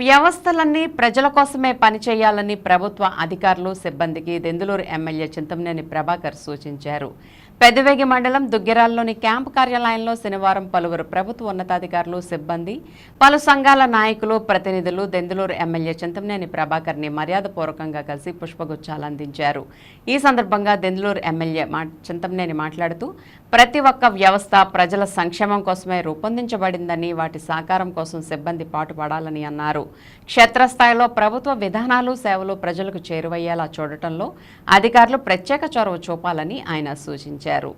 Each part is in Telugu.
వ్యవస్థలన్నీ ప్రజల కోసమే పనిచేయాలని ప్రభుత్వ అధికారులు సిబ్బందికి దెందులూరు ఎమ్మెల్యే చింతమనేని ప్రభాకర్ సూచించారు. పెదవేగి మండలం దుగ్గిరాల్లోని క్యాంపు కార్యాలయంలో శనివారం పలువురు ప్రభుత్వ ఉన్నతాధికారులు సిబ్బంది పలు సంఘాల నాయకులు ప్రతినిధులు దెందులూరు ఎమ్మెల్యే చింతమనేని ప్రభాకర్ని మర్యాదపూర్వకంగా కలిసి పుష్పగుచ్చాలు అందించారు. ఈ సందర్భంగా దెందులూరు ఎమ్మెల్యే మా చింతమనేని మాట్లాడుతూ ప్రతి ఒక్క వ్యవస్థ ప్రజల సంక్షేమం కోసమే రూపొందించబడిందని వాటి సాకారం కోసం సిబ్బంది పాటుపడాలని అన్నారు. క్షేత్రస్థాయిలో ప్రభుత్వ విధానాలు సేవలు ప్రజలకు చేరువయ్యేలా చూడటంలో అధికారులు ప్రత్యేక చొరవ చూపాలని ఆయన సూచించారు.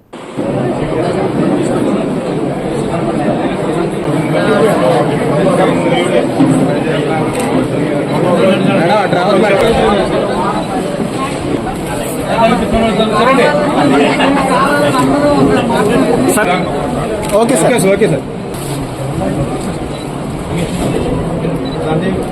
Sir. Okay sir. Okay sir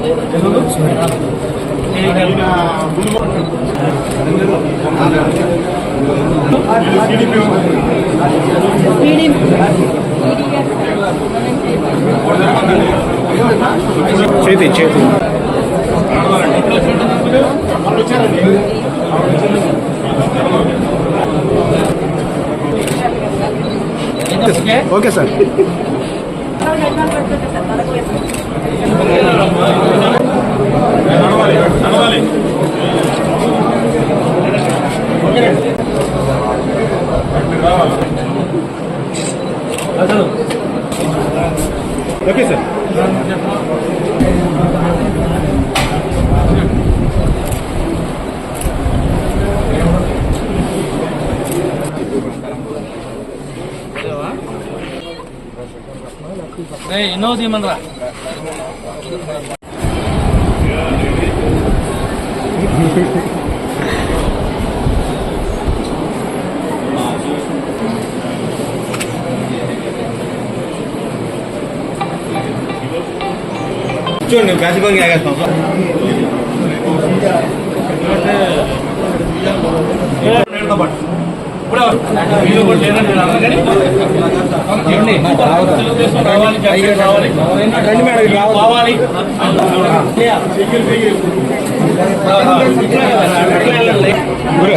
చేతి చేతి. Okay sir. Okay sir. ఎన్నో తీయమనరా చూడండి బ్యాచ్ బంగ్ వీళ్ళు కూడా లేరని నేను తెలుగుదేశం రావాలి జగన్ రావాలి. గురు,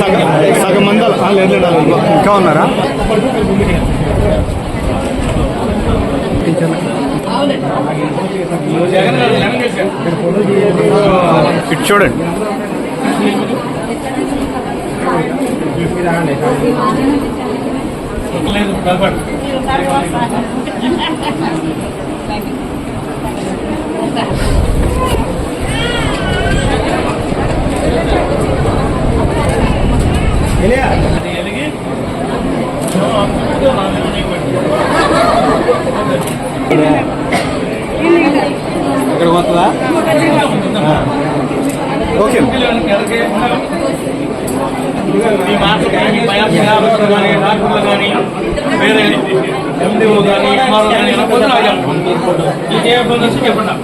సగం సగం మంది. ఇంకా ఉన్నారా? ఇటు చూడండి. ఇక్కడ పోతుందా ఓకే ఈ మాటలు కానీ బయాప్సీ కానీ డాక్టర్లు కానీ వేరే ఎండిఓ కానీ ఎంఆర్ఓ కానీ ఏ చెప్పండి.